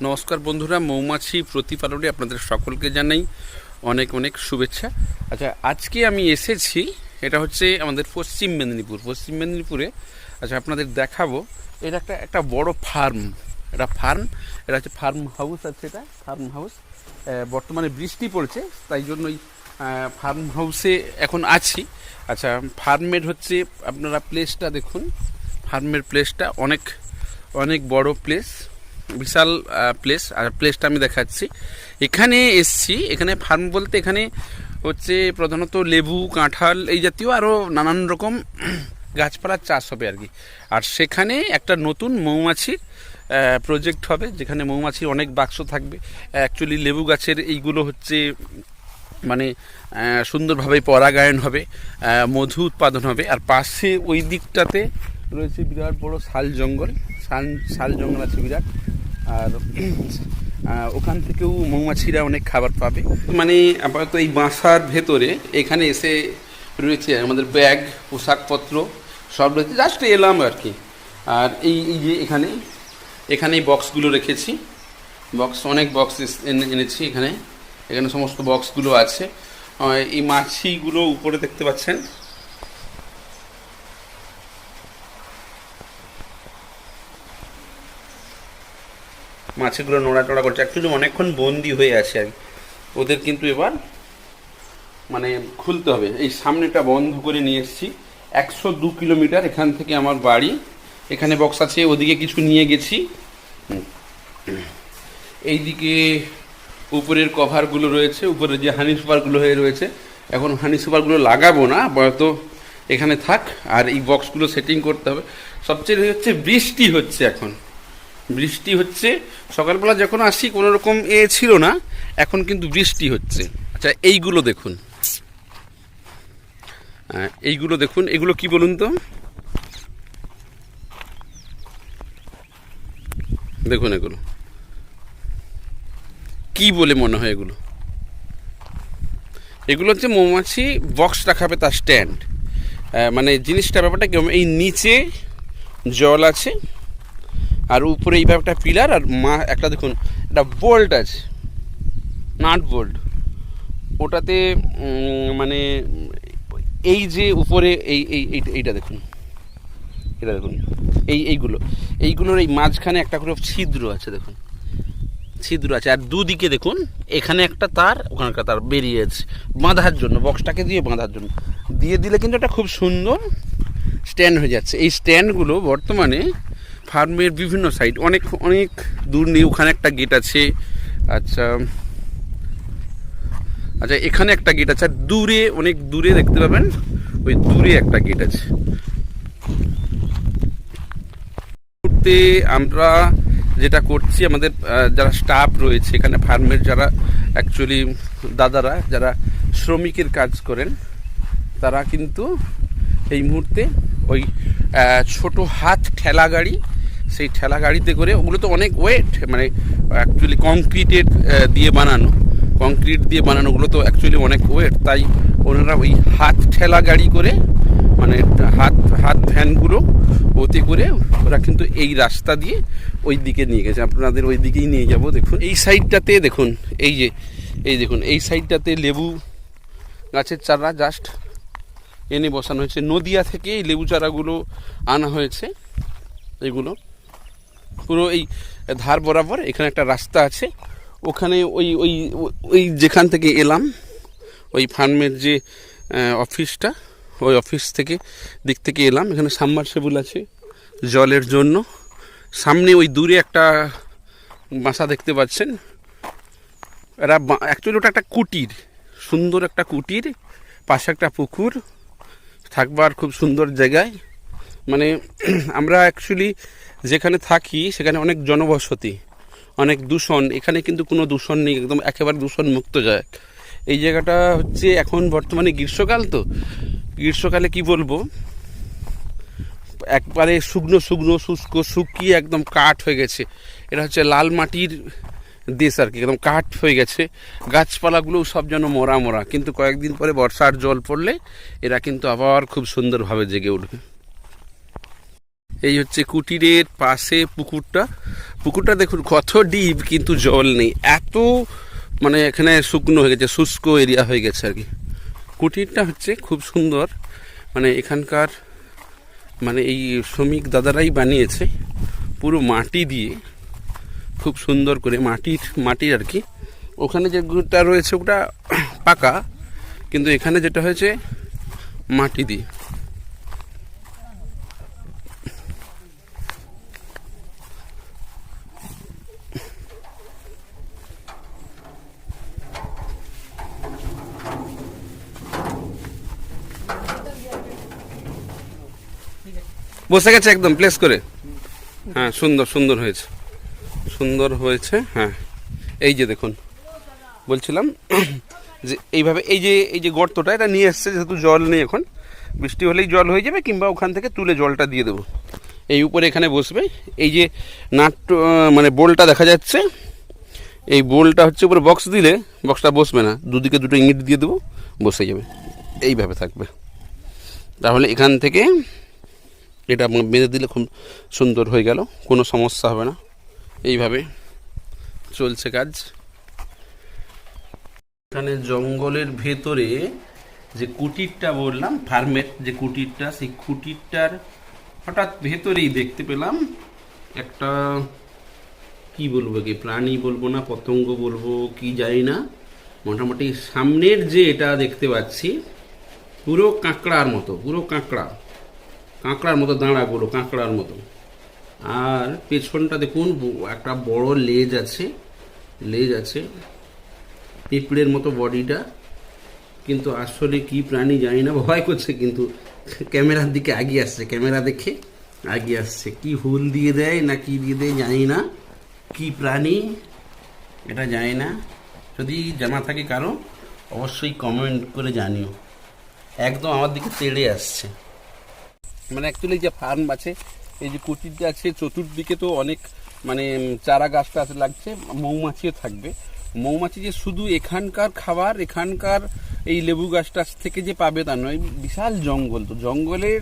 নমস্কার বন্ধুরা, মৌমাছি প্রতিপালনে আপনাদের সকলকে জানাই অনেক অনেক শুভেচ্ছা। আচ্ছা আজকে আমি এসেছি, এটা হচ্ছে আমাদের পশ্চিম মেদিনীপুর। পশ্চিম মেদিনীপুরে আচ্ছা আপনাদের দেখাবো, এটা একটা একটা বড় ফার্ম। এটা ফার্ম, এটা হচ্ছে ফার্ম হাউস আছে এটা, ফার্ম হাউস। বর্তমানে বৃষ্টি পড়ছে, তাই জন্যই ফার্ম হাউসে এখন আছি। আচ্ছা ফার্মের হচ্ছে, আপনারা প্লেসটা দেখুন, ফার্মের প্লেসটা অনেক অনেক বড় প্লেস বিশাল প্লেস আর প্লেসটা আমি দেখাচ্ছি। এখানে এসছি, এখানে ফার্ম বলতে এখানে হচ্ছে প্রধানত লেবু, কাঁঠাল, এই জাতীয় আরও নানান রকম গাছপালার চাষ হবে আর কি। আর সেখানে একটা নতুন মৌমাছির প্রজেক্ট হবে, যেখানে মৌমাছির অনেক বাক্স থাকবে। অ্যাকচুয়ালি লেবু গাছের এইগুলো হচ্ছে মানে সুন্দরভাবে পরাগায়ন হবে মধু উৎপাদন হবে। আর পাশে ওই দিকটাতে রয়েছে বিরাট বড় শাল জঙ্গল। শাল শাল জঙ্গল আছে বিরাট। আর ওখান থেকেও মৌমাছিরা অনেক খাবার পাবে। মানে আপাতত এই বাসার ভেতরে এখানে এসে রয়েছে আমাদের ব্যাগ, পোশাকপত্র, সব রয়েছে। জাস্ট এলাম আর কি। আর এই যে এখানে এখানে এই বক্সগুলো রেখেছি। বক্স, অনেক বক্স এনেছি এখানে। এখানে সমস্ত বক্সগুলো আছে। এই মাছিগুলো উপরে দেখতে পাচ্ছেন। মাছিগুলো নড়াচড়া করছে। অ্যাকচুয়ালি অনেকক্ষণ বন্দি হয়ে আছে আর। ওদের কিন্তু এবার মানে খুলতে হবে। এই সামনেটা বন্ধ করে নিয়ে এসেছি। একশো দু কিলোমিটার এখান থেকে আমার বাড়ি। এখানে বক্স আছে, ওদিকে কিছু নিয়ে গেছি। এইদিকে উপরের কভারগুলো রয়েছে, উপরে যে হানি সুপারগুলো হয়ে রয়েছে। এখন হানি সুপারগুলো লাগাবো না, হয়তো এখানে থাক। আর এই বক্সগুলো সেটিং করতে হবে। সবচেয়ে হচ্ছে বৃষ্টি হচ্ছে এখন। বৃষ্টি হচ্ছে সকালবেলা যখন আসি কোনো রকম এ ছিল না এখন কিন্তু বৃষ্টি হচ্ছে। আচ্ছা এইগুলো দেখুন। আহ, এইগুলো দেখুন এগুলো কি বলুন তো? দেখুন এগুলো। কি বলে মনে হয় এগুলো? এগুলো হচ্ছে মৌমাছি বক্স রাখাবে তার স্ট্যান্ড। মানে জিনিসটা ব্যাপারটা কেমন এই নিচে জল আছে আর উপরে এইভাবে একটা পিলার আর মা, একটা দেখুন, একটা বোল্ট আছে। Nut bolt. ওটাতে মানে এই যে উপরে এই এই এই- এইটা দেখুন। এটা দেখুন, এই, এইগুলো। এইগুলোর এই মাঝখানে একটা করে ছিদ্র আছে, দেখুন। ছিদ্র আছে। আর দুদিকে দেখুন, এখানে একটা তার, ওখানে একটা তার বেরিয়ে আছে বাঁধার জন্য, বক্সটাকে দিয়ে বাঁধার জন্য। দিয়ে দিলে কিন্তু এটা খুব সুন্দর স্ট্যান্ড হয়ে যাচ্ছে। এই স্ট্যান্ডগুলো বর্তমানে ফার্মের বিভিন্ন সাইড অনেক অনেক দূর নেই, ওখানে একটা গেট আছে। আচ্ছা আচ্ছা এখানে একটা গেট আছে, আর দূরে, অনেক দূরে দেখতে পাবেন, ওই দূরে একটা গেট আছে। মুহূর্তে আমরা যেটা করছি, আমাদের যারা স্টাফ রয়েছে, এখানে ফার্মের যারা অ্যাকচুয়ালি দাদারা, যারা শ্রমিকের কাজ করেন, তারা কিন্তু এই মুহূর্তে ওই ছোট হাত ঠেলা গাড়ি। সেই ঠেলা গাড়িতে করে ওগুলো তো অনেক ওয়েট মানে অ্যাকচুয়ালি কংক্রিটের দিয়ে বানানো। কংক্রিট দিয়ে বানানোগুলো তো অ্যাকচুয়ালি অনেক ওয়েট তাই ওনারা ওই হাত ঠেলা গাড়ি করে মানে হাত হাত ভ্যানগুলো ওতে করে ওরা কিন্তু এই রাস্তা দিয়ে ওই দিকে নিয়ে গেছে। আপনাদের ওই দিকেই নিয়ে যাব, দেখুন। এই সাইডটাতে দেখুন, এই যে, এই দেখুন, এই সাইডটাতে লেবু গাছের চারা জাস্ট এনে বসানো হয়েছে। নদিয়া থেকে এই লেবু চারাগুলো আনা হয়েছে। এগুলো পুরো এই ধার বরাবর এখানে একটা রাস্তা আছে। ওখানে ওই ওই ওই যেখান থেকে এলাম, ওই ফার্মের যে অফিসটা, ওই অফিস থেকে দিক থেকে এলাম। এখানে সাবমার্সেবল আছে জলের জন্য। সামনে ওই দূরে একটা বাসা দেখতে পাচ্ছেন। এরা অ্যাকচুয়ালি ওটা একটা কুটির, সুন্দর একটা কুটির, পাশে একটা পুকুর। থাকবার খুব সুন্দর জায়গায়। মানে আমরা অ্যাকচুয়ালি যেখানে থাকি, সেখানে অনেক জনবসতি, অনেক দূষণ। এখানে কিন্তু কোনো দূষণ নেই, একদম একেবারে দূষণ মুক্ত জায়গা। এই জায়গাটা হচ্ছে এখন বর্তমানে গ্রীষ্মকাল তো। গ্রীষ্মকালে কি বলব? একবারে শুকনো শুকনো, শুষ্ক শুকিয়ে একদম কাঠ হয়ে গেছে। এটা হচ্ছে লাল মাটির দেশ আর কি, একদম কাঠ হয়ে গেছে। গাছপালাগুলোও সব যেন মরা মরা, কিন্তু কয়েকদিন পরে বর্ষার জল পড়লে এরা কিন্তু আবার খুব সুন্দরভাবে জেগে উঠবে। এই হচ্ছে কুটিরের পাশে পুকুরটা। পুকুরটা দেখুন, কত ডিপ, কিন্তু জল নেই। এত মানে এখানে শুকনো হয়ে গেছে, শুষ্ক এরিয়া হয়ে গেছে আর কি। কুটিরটা হচ্ছে খুব সুন্দর। মানে এখানকার মানে এই শ্রমিক দাদারাই বানিয়েছে পুরো মাটি দিয়ে। খুব সুন্দর করে মাটির মাটির আর কি। ওখানে যে যেটা রয়েছে ওটা পাকা, কিন্তু এখানে যেটা হয়েছে, মাটি দিয়ে। বসে গেছে একদম প্লেস করে। হ্যাঁ সুন্দর সুন্দর হয়েছে। সুন্দর হয়েছে হ্যাঁ। এই যে দেখুন, বলছিলাম যে এইভাবে এই যে এই যে গর্তটা, এটা নিয়ে এসছে যেহেতু জল নেই এখন। বৃষ্টি হলেই জল হয়ে যাবে, কিংবা ওখান থেকে তুলে জলটা দিয়ে দেবো। এই উপরে এখানে বসবে। এই যে নাট মানে বোলটা দেখা যাচ্ছে, এই বোলটা হচ্ছে উপরে বক্স দিলে বক্সটা বসবে না। দুদিকে দুটো ইঙ্গিট দিয়ে দেবো, বসে যাবে। এইভাবে থাকবে। তাহলে এখান থেকে এটা বেঁধে দিলে খুব সুন্দর হয়ে গেল, কোনো সমস্যা হবে না। এইভাবে চলছে কাজ। এখানে জঙ্গলের ভেতরে যে কুটিরটা বললাম, ফার্মের যে কুটিরটা, সেই কুটিরটার হঠাৎ ভেতরেই দেখতে পেলাম একটা, কি বলব কি প্রাণী বলব না, পতঙ্গ বলব, কি জানি না। মোটামুটি সামনের যে এটা দেখতে পাচ্ছি, পুরো কাঁকড়ার মতো, পুরো কাঁকড়া। কাঁকড়ার মতো দাঁড়া দাঁড়াগুলো, কাঁকড়ার মতো। আর পেছনটা দেখুন একটা বড় লেজ আছে লেজ আছে, পিঁপড়ের মতো বডিটা। কিন্তু আসলে কি প্রাণী জানি না, ভয় করছে, কিন্তু ক্যামেরার দিকে আগিয়ে আসছে, ক্যামেরা দেখে আগিয়ে আসছে। কি হুল দিয়ে দেয় না কি দিয়ে দেয় জানি না। কি প্রাণী এটা জানি না। যদি জানা থাকে কারও, অবশ্যই কমেন্ট করে জানিও। একদম আমার দিকে তেড়ে আসছে। মানে অ্যাকচুয়ালি যে ফার্ম আছে এই যে কুটিরটা আছে, চতুর্দিকে তো অনেক মানে চারা গাছ টাছ লাগছে, মৌমাছিও থাকবে। মৌমাছি যে শুধু এখানকার খাবার, এখানকার এই লেবু গাছ টাছ থেকে যে পাবে তা নয়, বিশাল জঙ্গল তো। জঙ্গলের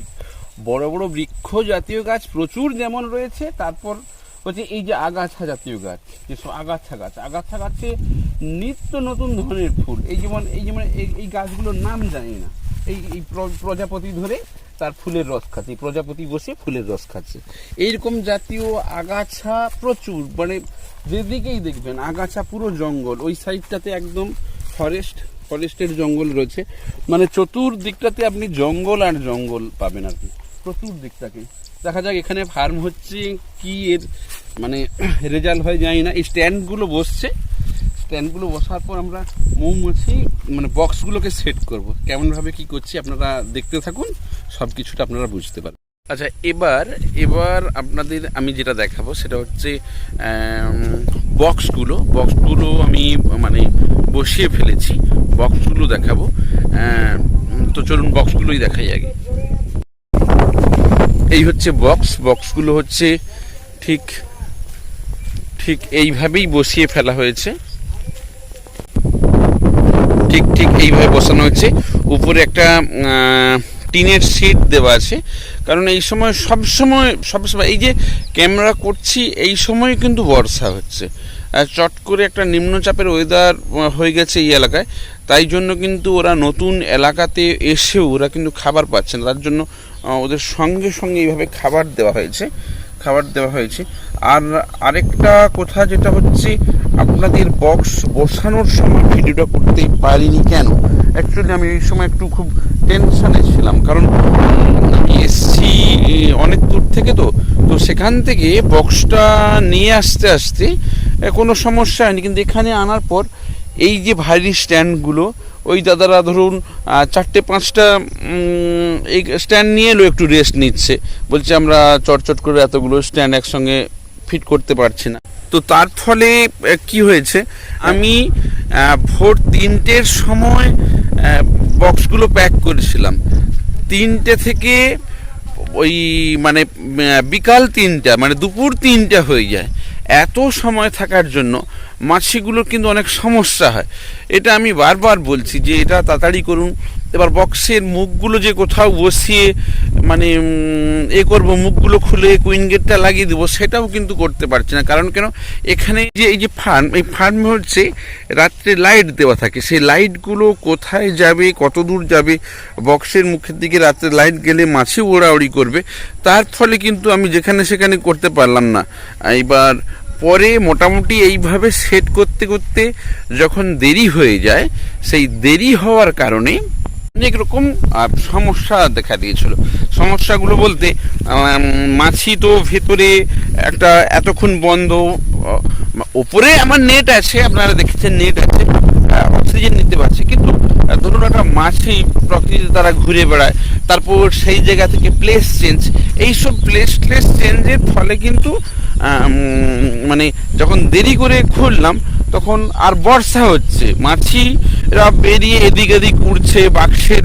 বড় বড় বৃক্ষ জাতীয় গাছ প্রচুর যেমন রয়েছে, তারপর হচ্ছে এই যে আগাছা জাতীয় গাছ যেসব আগাছা গাছ। আগাছা গাছে নিত্য নতুন ধরনের ফুল। এই যেমন এই যেমন এই- গাছগুলোর নাম জানি না। এই এই প্র- প্রজাপতি ধরে তার ফুলের রস খাচ্ছে, প্রজাপতি বসে ফুলের রস খাচ্ছে। এইরকম জাতীয় আগাছা প্রচুর মানে যেদিকেই দেখবেন, আগাছা পুরো জঙ্গল, ওই সাইডটাতে একদম ফরেস্ট ফরেস্টের জঙ্গল রয়েছে। মানে চতুর্দিকটাতে আপনি জঙ্গল আর জঙ্গল পাবেন আর কি, চতুর্দিকটাকে। দেখা যাক এখানে ফার্ম হচ্ছে কি এর মানে রেজাল্ট হয় জানি না। এই স্ট্যান্ডগুলো বসছে। স্ট্যান্ডগুলো বসার পর আমরা মৌমাছি মানে বক্সগুলোকে সেট করব। কেমনভাবে কি করছি আপনারা দেখতে থাকুন। সব কিছুটা আপনারা বুঝতে পারবেন। আচ্ছা এবার এবার আপনাদের আমি যেটা দেখাবো সেটা হচ্ছে বক্সগুলো। বক্সগুলো আমি মানে বসিয়ে ফেলেছি। বক্সগুলো দেখাবো। তো চলুন বক্সগুলোই দেখাই আগে। এই হচ্ছে বক্স। বক্সগুলো হচ্ছে ঠিক ঠিক এইভাবেই বসিয়ে ফেলা হয়েছে। ঠিক ঠিক এইভাবে বসানো হয়েছে। উপরে একটা টিনের সিট দেওয়া আছে। কারণ এই সময় সব সময় সব সময়, এই যে ক্যামেরা করছি, এই সময় কিন্তু বর্ষা হচ্ছে। চট করে একটা নিম্নচাপের ওয়েদার হয়ে গেছে এই এলাকায়। তাই জন্য কিন্তু ওরা নতুন এলাকাতে এসেও ওরা কিন্তু খাবার পাচ্ছে না। তার জন্য ওদের সঙ্গে সঙ্গে এইভাবে খাবার দেওয়া হয়েছে। খাবার দেওয়া হয়েছে। আর আরেকটা কথা যেটা হচ্ছে, আপনাদের বক্স বসানোর সময় ভিডিওটা করতে পারিনি কেন? অ্যাকচুয়ালি আমি এই সময় একটু খুব টেনশানে ছিলাম, কারণ আমি এসছি অনেক দূর থেকে তো তো সেখান থেকে বক্সটা নিয়ে আসতে আসতে কোনো সমস্যা হয়নি। কিন্তু এখানে আনার পর এই যে ভারী স্ট্যান্ডগুলো ওই দাদারা ধরুন চারটে, পাঁচটা এই স্ট্যান্ড নিয়ে এলো, একটু রেস্ট নিচ্ছে। বলছে আমরা চটচট করে এতগুলো স্ট্যান্ড একসঙ্গে ফিট করতে পারছি না। তো তার ফলে কি হয়েছে? আমি ভোর তিনটের সময় বক্সগুলো প্যাক করেছিলাম। তিনটে থেকে ওই মানে বিকাল তিনটা মানে দুপুর তিনটা হয়ে যায়। এত সময় থাকার জন্য মাছিগুলোর কিন্তু অনেক সমস্যা হয়। এটা আমি বারবার বলছি যে এটা তাড়াতাড়ি করুন এবার বক্সের মুখগুলো যে কোথাও বসিয়ে মানে এ করব, মুখগুলো খুলে কুইন গেটটা লাগিয়ে দেবো, সেটাও কিন্তু করতে পারছি না। কারণ কেন? এখানে যে এই যে ফার্ম এই ফার্মে হচ্ছে রাত্রে লাইট দেওয়া থাকে। সেই লাইটগুলো কোথায় যাবে, কত দূর যাবে বক্সের মুখের দিকে রাত্রে লাইট গেলে মাছি ওড়াউড়ি করবে। তার ফলে কিন্তু আমি যেখানে সেখানে করতে পারলাম না। এইবার পরে মোটামুটি এইভাবে সেট করতে করতে যখন দেরি হয়ে যায়, সেই দেরি হওয়ার কারণে অনেক রকম সমস্যা দেখা দিয়েছিল। সমস্যাগুলো বলতে মাছি তো ভেতরে একটা এতক্ষণ বন্ধ ওপরে আমার নেট আছে, আপনারা দেখেছেন নেট আছে অক্সিজেন নিতে পারছে, কিন্তু ধরুন একটা মাছি প্রকৃতিতে তারা ঘুরে বেড়ায়, তারপর সেই জায়গা থেকে প্লেস চেঞ্জ এইসব প্লেস প্লেস চেঞ্জের ফলে কিন্তু মানে যখন দেরি করে খুললাম তখন আর বর্ষা হচ্ছে। মাছিরা বেরিয়ে এদিক এদিক উড়ছে, বাক্সের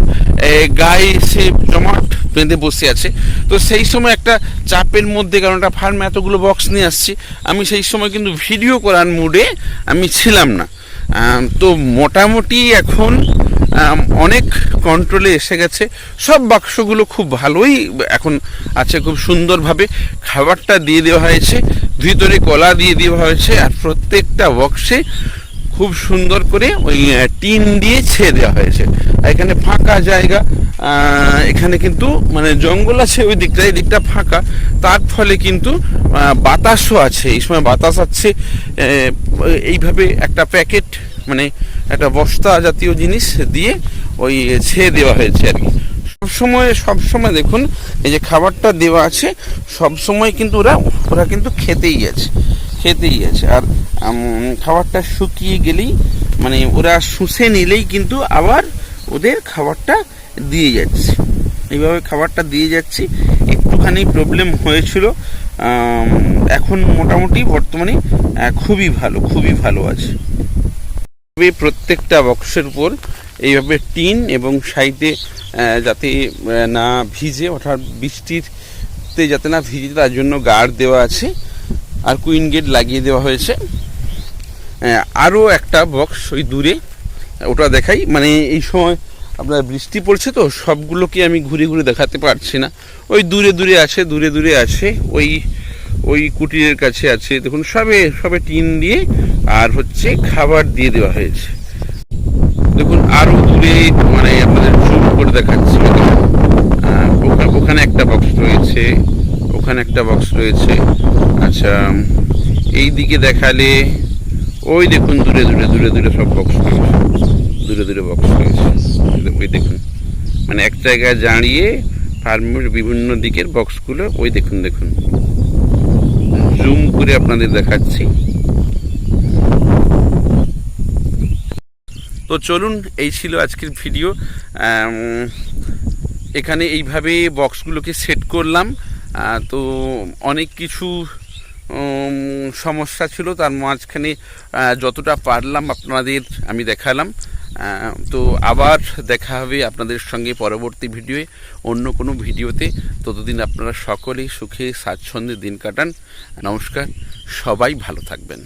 গায়ে এসে জমাট বেঁধে বসে আছে। তো সেই সময় একটা চাপের মধ্যে, কারণ একটা ফার্মে এতগুলো বক্স নিয়ে আসছি, আমি সেই সময় কিন্তু ভিডিও করার মুডে আমি ছিলাম না। তো মোটামুটি এখন অনেক কন্ট্রোলে এসে গেছে। সব বাক্সগুলো খুব ভালোই এখন আছে, খুব সুন্দরভাবে। খাবারটা দিয়ে দেওয়া হয়েছে। ভিতরে কলা দিয়ে দেওয়া হয়েছে আর প্রত্যেকটা বক্সে খুব সুন্দর করে ওই টিন দিয়ে ছেড়ে দেওয়া হয়েছে। আর এখানে ফাঁকা জায়গা এখানে কিন্তু মানে জঙ্গল আছে ওই দিকটা, এই দিকটা ফাঁকা। তার ফলে কিন্তু বাতাসও আছে। এই সময় বাতাস আছে এইভাবে একটা প্যাকেট মানে একটা বস্তা জাতীয় জিনিস দিয়ে ওই ছেড়ে দেওয়া হয়েছে আর কি। সবসময় সবসময় দেখুন, এই যে খাবারটা দেওয়া আছে, সবসময় কিন্তু ওরা ওরা কিন্তু খেতেই আছে খেতেই আছে। আর খাবারটা শুকিয়ে গেলেই মানে ওরা শুষে নিলেই কিন্তু আবার ওদের খাবারটা দিয়ে যাচ্ছে। এইভাবে খাবারটা দিয়ে যাচ্ছি। একটুখানি প্রবলেম হয়েছিল। এখন মোটামুটি বর্তমানে খুবই ভালো খুবই ভালো আছে। প্রত্যেকটা বক্সের উপর এইভাবে টিন এবং সাইডে যাতে না ভিজে অর্থাৎ বৃষ্টিতে যাতে না ভিজে, তার জন্য গার্ড দেওয়া আছে। আর কুইন গেট লাগিয়ে দেওয়া হয়েছে। আরও একটা বক্স ওই দূরে, ওটা দেখাই। মানে এই সময় আপনার বৃষ্টি পড়ছে তো, সবগুলোকে আমি ঘুরে ঘুরে দেখাতে পারছি না। ওই দূরে দূরে আছে, দূরে দূরে আছে, ওই ওই কুটিরের কাছে আছে। দেখুন, সবে সবে টিন দিয়ে আর হচ্ছে খাবার দিয়ে দেওয়া হয়েছে। দেখুন আরও দূরে মানে আপনাদের জুম করে দেখাচ্ছি। ওখানে একটা বক্স রয়েছে, ওখানে একটা বক্স রয়েছে। আচ্ছা এই দিকে দেখালে, ওই দেখুন দূরে দূরে দূরে দূরে সব বক্স রয়েছে। দূরে দূরে বক্স রয়েছে। ওই দেখুন। মানে এক জায়গায় দাঁড়িয়ে ফার্মের বিভিন্ন দিকের বক্সগুলো ওই দেখুন দেখুন। জুম করে আপনাদের দেখাচ্ছি। তো চলুন, এই ছিল আজকের ভিডিও। এখানে এইভাবে বক্সগুলোকে সেট করলাম। তো অনেক কিছু সমস্যা ছিল, তার মাঝখানে যতটা পারলাম আপনাদের আমি দেখালাম। তো আবার দেখা হবে আপনাদের সঙ্গে পরবর্তী ভিডিওয়ে, অন্য কোনো ভিডিওতে। ততদিন আপনারা সকলেই সুখে, স্বাচ্ছন্দ্যে দিন কাটান। নমস্কার, সবাই ভালো থাকবেন।